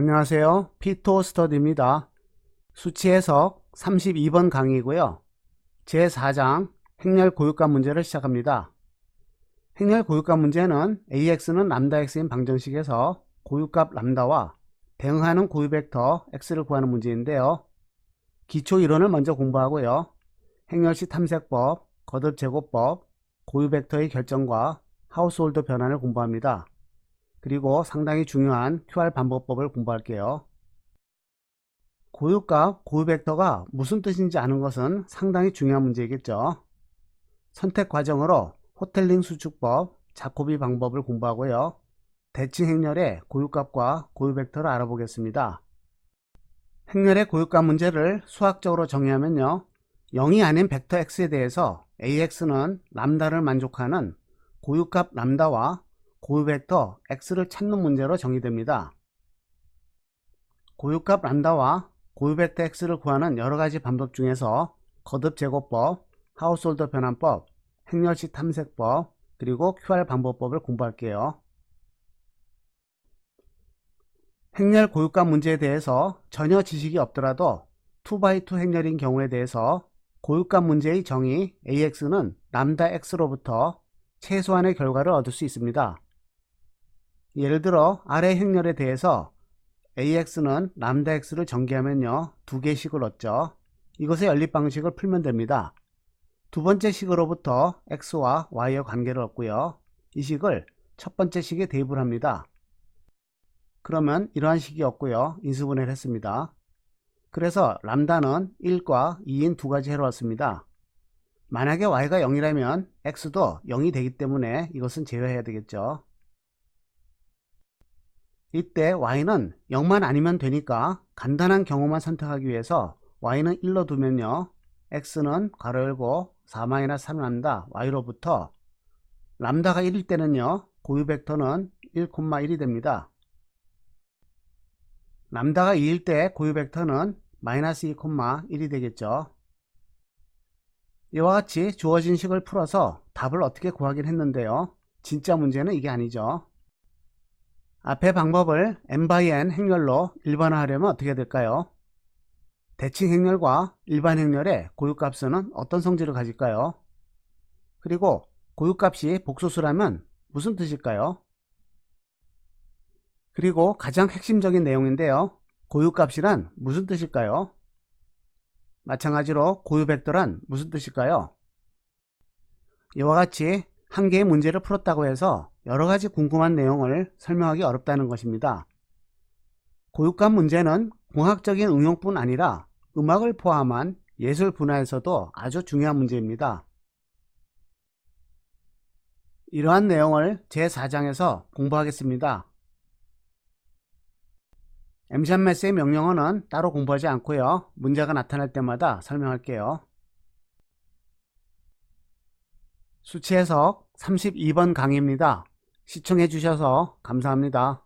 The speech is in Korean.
안녕하세요. 피토 스터디입니다. 수치 해석 32번 강의고요. 제4장 행렬 고유값 문제를 시작합니다. 행렬 고유값 문제는 AX는 람다 X인 방정식에서 고유값 람다와 대응하는 고유 벡터 X를 구하는 문제인데요. 기초 이론을 먼저 공부하고요. 행렬식 탐색법, 거듭 제곱법, 고유 벡터의 결정과 하우스홀드 변환을 공부합니다. 그리고 상당히 중요한 QR 반복법을 공부할게요. 고유값, 고유벡터가 무슨 뜻인지 아는 것은 상당히 중요한 문제이겠죠. 선택 과정으로 호텔링 수축법, 자코비 방법을 공부하고요. 대칭 행렬의 고유값과 고유벡터를 알아보겠습니다. 행렬의 고유값 문제를 수학적으로 정의하면요. 0이 아닌 벡터 x에 대해서 ax는 람다를 만족하는 고유값 람다와 고유 벡터 x를 찾는 문제로 정의됩니다. 고유값 람다와 고유 벡터 x를 구하는 여러가지 방법 중에서 거듭 제곱법, 하우스홀더 변환법, 행렬식 탐색법, 그리고 QR 방법법을 공부할게요. 행렬 고유값 문제에 대해서 전혀 지식이 없더라도 2x2 행렬인 경우에 대해서 고유값 문제의 정의 AX는 람다 X로부터 최소한의 결과를 얻을 수 있습니다. 예를 들어 아래 행렬에 대해서 AX는 람다 X를 전개하면요. 두 개의 식을 얻죠. 이것의 연립 방식을 풀면 됩니다. 두 번째 식으로부터 X와 Y의 관계를 얻고요. 이 식을 첫 번째 식에 대입을 합니다. 그러면 이러한 식이 없고요. 인수분해를 했습니다. 그래서 람다는 1과 2인 두 가지 해로 왔습니다. 만약에 y가 0이라면 x도 0이 되기 때문에 이것은 제외해야 되겠죠. 이때 y는 0만 아니면 되니까 간단한 경우만 선택하기 위해서 y는 1로 두면요. x는 괄호 열고 4-3 람다 y로부터 람다가 1일 때는요. 고유 벡터는 1,1이 됩니다. 람다가 2일 때 고유 벡터는 마이너스 2,1이 되겠죠. 이와 같이 주어진 식을 풀어서 답을 어떻게 구하긴 했는데요. 진짜 문제는 이게 아니죠. 앞의 방법을 n by n 행렬로 일반화하려면 어떻게 될까요? 대칭 행렬과 일반 행렬의 고유값은 어떤 성질을 가질까요? 그리고 고유값이 복소수라면 무슨 뜻일까요? 그리고 가장 핵심적인 내용인데요. 고유값이란 무슨 뜻일까요? 마찬가지로 고유벡터란 무슨 뜻일까요? 이와 같이 한 개의 문제를 풀었다고 해서 여러 가지 궁금한 내용을 설명하기 어렵다는 것입니다. 고유값 문제는 공학적인 응용뿐 아니라 음악을 포함한 예술 분야에서도 아주 중요한 문제입니다. 이러한 내용을 제4장에서 공부하겠습니다. 엠샵메스의 명령어는 따로 공부하지 않고요. 문제가 나타날 때마다 설명할게요. 수치 해석 32번 강의입니다. 시청해 주셔서 감사합니다.